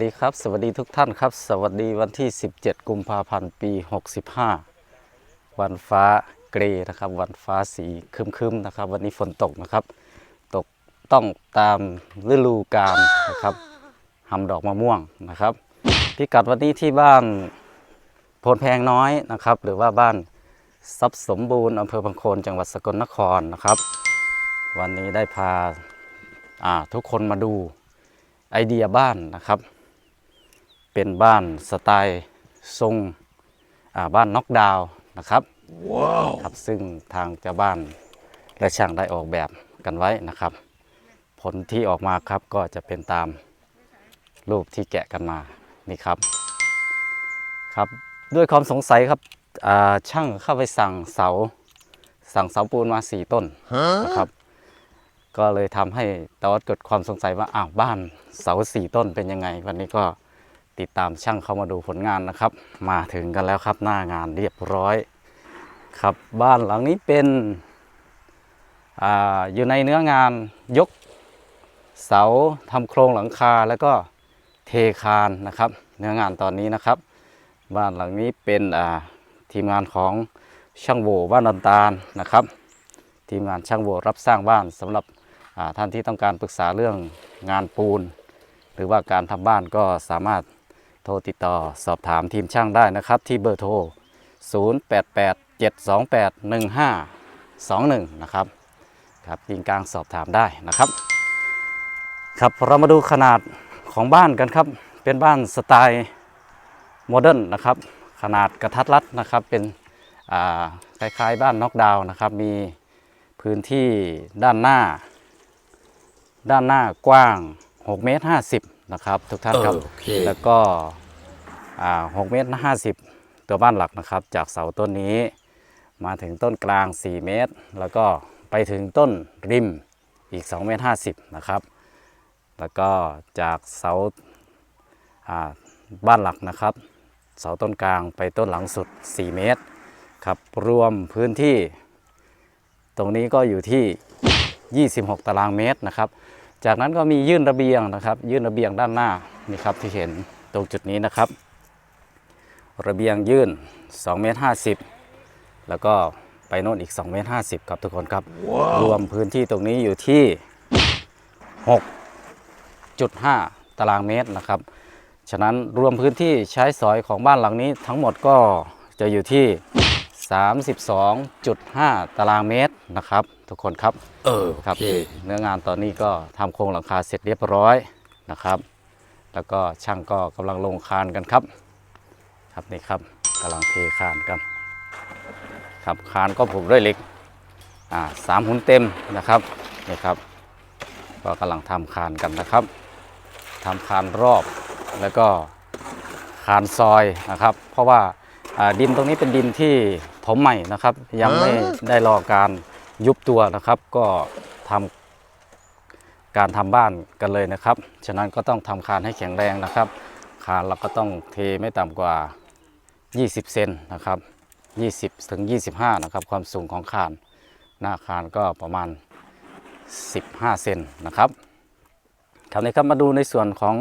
สวัสดีครับ สวัสดีทุกท่านครับ สวัสดีวันที่ 17 กุมภาพันธ์ปี 65 วันฟ้าเกรนะครับ วันฟ้าสีครึมๆนะครับ วันนี้ฝนตกนะครับ ตกต้องตามฤดูกาลนะครับหำดอกมะม่วงนะครับ พิกัดวันนี้ที่บ้านโพนแพงน้อยนะครับ หรือว่าบ้านทรัพย์สมบูรณ์อำเภอพังโคนจังหวัดสกลนครนะครับ วันนี้ได้พาทุกคนมาดูไอเดียบ้านนะครับ เป็นบ้านสไตล์ทรงอ่าบ้านน็อกดาวน์นะครับครับซึ่งทางเจ้าบ้านและช่างได้ออกแบบกันไว้นะครับ ผลที่ออกมาครับก็จะเป็นตามรูปที่แกะกันมานี่ครับครับ ด้วยความสงสัยครับอ่าช่างเข้าไปสั่งเสา สั่งเสาปูนมาสี่ต้นนะครับ ก็เลยทำให้ตอดเกิดความสงสัยว่าอ้าวบ้านเสาสี่ต้นเป็นยังไง วันนี้ก็ ติดตามช่างเข้ามาดูผลงานนะครับ มาถึงกันแล้วครับหน้างานเรียบร้อยครับบ้านหลังนี้เป็นออยู่ในเนื้องานยกเสาทำโครงหลังคาแล้วก็เทคานนะครับ เนื้องานตอนนี้นะครับ บ้านหลังนี้เป็นทีมงานของช่างโหวบ้านดอนตาลนะครับ ทีมงานช่างโหวรับสร้างบ้านสำหรับท่านที่ต้องการปรึกษาเรื่องงานปูน หรือว่าการทำบ้านก็สามารถ รติดต่อสอบถามทีมช่างได้นะครับ ที่เบอร์โทร 0887281521 นะครับครับยิงกลางสอบถามได้นะครับ ครับเรามาดูขนาดของบ้านกันครับ เป็นบ้านสไตล์โมเดิร์นนะครับ ขนาดกระทัดรัดนะครับเป็นอ่าคล้ายๆบ้านน็อกดาวน์นะครับ มีพื้นที่ด้านหน้า ด้านหน้ากว้าง6เมตร50นะครับทุกท่านครับโอเคแล้วก็ อ่า6เมตร50ตัวบ้านหลักนะครับ จากเสาต้นนี้ มาถึงต้นกลาง 4 เมตร แล้วก็ไปถึงต้นริมอีก2เมตร50นะครับ แล้วก็จากเสาอ่าบ้านหลักนะครับ เสาต้นกลางไปต้นหลังสุด 4 เมตรครับรวมพื้นที่ ตรงนี้ก็อยู่ที่ 26 ตารางเมตรนะครับ จากนั้นก็มียื่นระเบียงนะครับ ยื่นระเบียงด้านหน้านี่ครับที่เห็นตรงจุดนี้นะครับ ระเบียงยื่น2เมตร50 แล้วก็ไปโน่นอีก2เมตร50 ครับทุกคนครับรวมพื้นที่ตรงนี้อยู่ที่ 6.5 ตารางเมตรนะครับ ฉะนั้นรวมพื้นที่ใช้สอยของบ้านหลังนี้ทั้งหมดก็จะอยู่ที่ 32.5 ตารางเมตรนะครับ ทุกคนครับ เออครับโอเคเนื้องานตอนนี้ก็ทำโครงหลังคาเสร็จเรียบร้อยนะครับ แล้วก็ช่างก็กำลังลงคานกันครับ ครับนี่ครับกำลังเทคานกันครับคานก็ผูกด้วยเหล็กอ่าสามหุ่นเต็มนะครับนี่ครับ ก็กำลังทำคานกันนะครับทำคานรอบแล้วก็คานซอยนะครับ เพราะว่าอ่าดินตรงนี้เป็นดินที่ถมใหม่นะครับ ยังไม่ได้รอการยุบตัวนะครับ ก็ทำการทำบ้านกันเลยนะครับ ฉะนั้นก็ต้องทำคานให้แข็งแรงนะครับ คานเราก็ต้องเทไม่ต่ำกว่า 20 เซนนะครับ 20ถึง25 นะครับ ความสูงของคาน หน้าคานก็ประมาณ 15 เซนนะครับครับนี้ครับมาดูในส่วนของ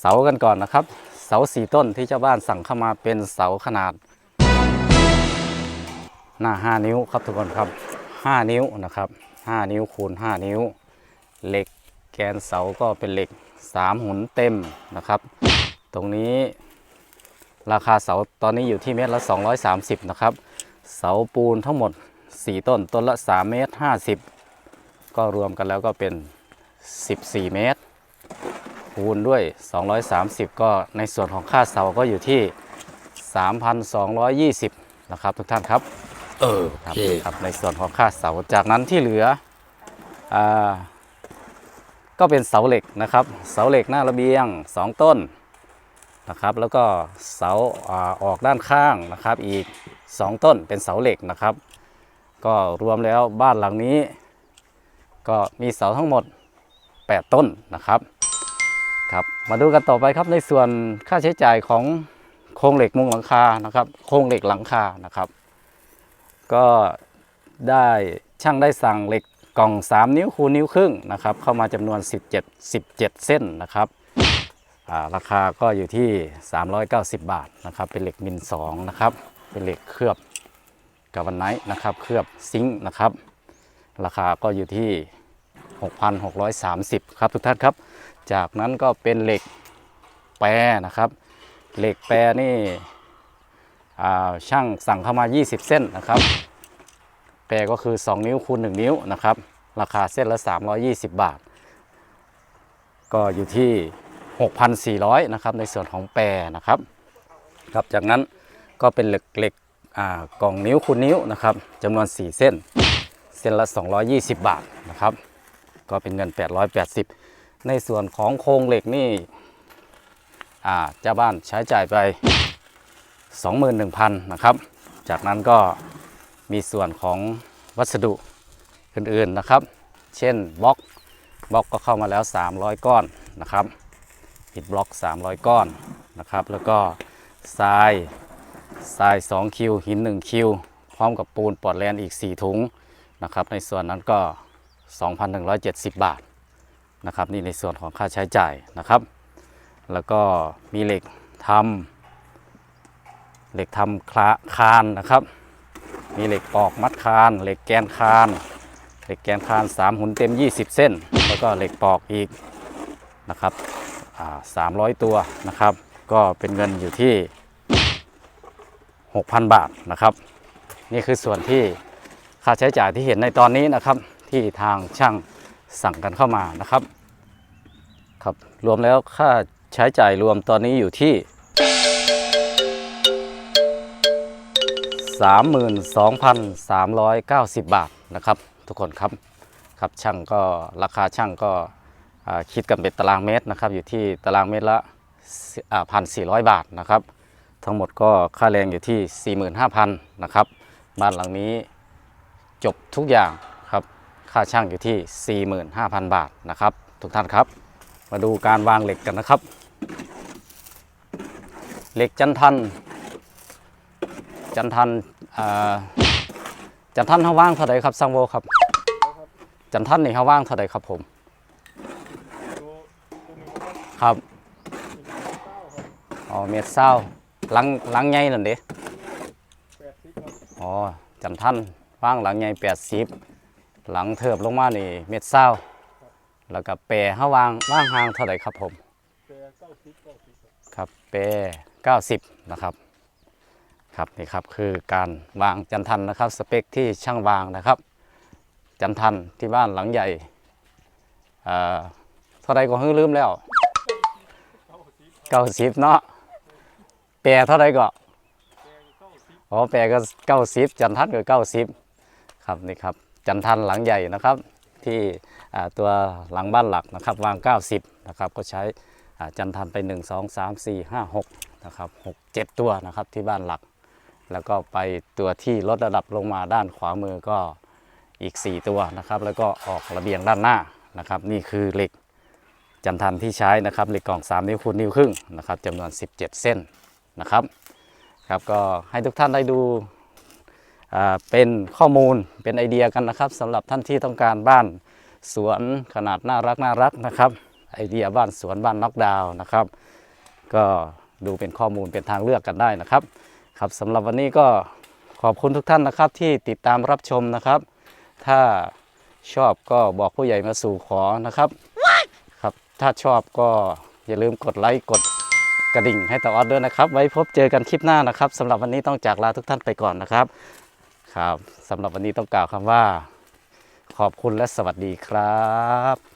เสากันก่อนนะครับ เสาสี่ต้นที่เจ้าบ้านสั่งเข้ามาเป็นเสาขนาด หน้า 5 นิ้วครับทุกคนครับ 5 นิ้วนะครับ 5 นิ้วคูณ 5 นิ้ว เหล็กแกนเสาก็เป็นเหล็ก 3 หุนเต็มนะครับ ตรงนี้ ราคาเสาตอนนี้อยู่ที่เมตรละ 230 นะครับ เสาปูนทั้งหมด 4 ต้น ต้นละ 3 เมตร 50 ก็รวมกันแล้วก็เป็น 14 เมตร คูณด้วย 230 ก็ในส่วนของค่าเสาก็อยู่ที่ 3,220 นะครับทุกท่านครับ เออคโอรับเคครับ ในส่วนของค่าเสา จากนั้นที่เหลืออาก็เป็นเสาเหล็กนะครับ เสาเหล็กหน้าระเบียง 2 ต้น นะครับ แล้วก็เสาออกด้านข้างนะครับอีก 2 ต้นเป็นเสาเหล็กนะครับ ก็รวมแล้วบ้านหลังนี้ ก็มีเสาทั้งหมด 8 ต้นนะครับครับมาดูกันต่อไปครับในส่วนค่าใช้จ่ายของโครงเหล็กมุงหลังคานะครับโครงเหล็กหลังคานะครับ ก็ได้ช่างได้สั่งเหล็กกล่อง 3 นิ้วคูณนิ้วครึ่งนะครับเข้ามาจำนวน 17 17 เส้นนะครับ ราคาก็อยู่ที่ 390 บาทนะครับเป็นเหล็กมิน2นะครับเป็นเหล็กเคลือบกับวันไนท์นะครับเคลือบซิงค์นะครับ ราคาก็อยู่ที่ 6,630 ครับทุกท่านครับ จากนั้นก็เป็นเหล็กแปรนะครับ เหล็กแปรนี่ช่างสั่งเข้ามา 20 เส้นนะครับ แปรก็คือ 2 นิ้วคูณ 1 นิ้วนะครับ ราคาเส้นละ 320 บาท ก็อยู่ที่ 6,400นะครับในส่วนของแปรนะครับครับจากนั้นก็เป็นเหล็กเหล็กอ่ากล่องนิ้วคูณนิ้วนะครับจำนวน 4 เส้น เส้นละ 220 บาทนะครับ ก็เป็นเงิน 880 ในส่วนของโครงเหล็กนี่อ่าเจ้าบ้านใช้จ่ายไป 21,000นะครับ จากนั้นก็มีส่วนของวัสดุอื่นๆนะครับ เช่นบล็อกบล็อกก็เข้ามาแล้ว 300 ก้อนนะครับ อิฐบล็อก 300 ก้อนนะครับ แล้วก็ทรายทราย 2 คิว หิน 1 คิว พร้อมกับปูนปอดแลนอีก 4 ถุงนะครับ ในส่วนนั้นก็ 2,170 บาทนะครับ นี่ในส่วนของค่าใช้จ่ายนะครับ แล้วก็มีเหล็กทำเหล็กทำคลาคานนะครับ มีเหล็กปอกมัดคาน เหล็กแกนคาน เหล็กแกนคาน 3 หุ่นเต็ม 20 เส้น แล้วก็เหล็กปอกอีกนะครับ 300 ตัวนะครับ ก็เป็นเงินอยู่ที่ 6,000 บาทนะครับ นี่คือส่วนที่ค่าใช้จ่ายที่เห็นในตอนนี้นะครับที่ทางช่างสั่งกันเข้ามานะครับครับรวมแล้วค่าใช้จ่ายรวมตอนนี้อยู่ที่ 32,390 บาทนะครับ ทุกคนครับครับช่างก็ราคาช่างก็ คิดกันเป็นตารางเมตรนะครับ อยู่ที่ตารางเมตรละพันสี่ร้อยบาทนะครับ ทั้งหมดก็ค่าแรงอยู่ที่ 45,000นะครับ บ้านหลังนี้จบทุกอย่างครับ ค่าช่างอยู่ที่ 45,000 บาทนะครับ ทุกท่านครับ มาดูการวางเหล็กกันนะครับ เหล็กจันทัน จันทันอ่าจันทันเขาว่างเท่าไหร่ครับซังโวครับ จันทันนี่เขาว่างเท่าไหร่ครับผม ครับอ๋อเมตรเศร้าหลังหลังใหญ่นั่นเด้อ๋อจันทันว่างหลังใหญ่แปดสิบหลังเทิบลงมานี่เมตรเศร้าแล้วก็แปรเขาวางว่างห่างเท่าไหร่ครับผมครับแปรเก้าสิบนะครับครับนี่ครับคือการวางจันทันนะครับ สเปคที่ช่างวางนะครับ จันทันที่บ้านหลังใหญ่เอ่อเท่าไรก็ฮื้อลืมแล้ว เก้าสิบเนาะแปรเท่าไรก็อ๋อแปรก็เก้าสิบจันทันก็เก้าสิบครับนี่ครับจันทันหลังใหญ่นะครับ ที่ตัวหลังบ้านหลักนะครับวาง 90นะครับก็ใช้จันทันไป 1 2 3 4 5 6นะครับ6 7 ตัวนะครับที่บ้านหลัก แล้วก็ไปตัวที่ลดระดับลงมาด้านขวามือก็อีก 4 ตัวนะครับ แล้วก็ออกระเบียงด้านหน้านะครับ นี่คือเหล็ก จันทันที่ใช้นะครับเหล็กกล่อง 3 นิ้วคูณนิ้วครึ่งนะครับจำนวน 17 เส้นนะครับครับก็ให้ทุกท่านได้ดูอ่าเป็นข้อมูลเป็นไอเดียกันนะครับสำหรับท่านที่ต้องการบ้านสวนขนาดน่ารักน่ารักนะครับไอเดียบ้านสวนบ้านน็อกดาวน์นะครับ ก็ดูเป็นข้อมูลเป็นทางเลือกกันได้นะครับ ครับสำหรับวันนี้ก็ขอบคุณทุกท่านนะครับที่ติดตามรับชมนะครับ ถ้าชอบก็บอกผู้ใหญ่มาสู่ขอนะครับ ถ้าชอบก็อย่าลืมกดไลค์กดกระดิ่งให้ต่อออดด้วยนะครับ ไว้พบเจอกันคลิปหน้านะครับสำหรับวันนี้ต้องจากลาทุกท่านไปก่อนนะครับครับสำหรับวันนี้ต้องกล่าวคำว่า ขอบคุณและสวัสดีครับ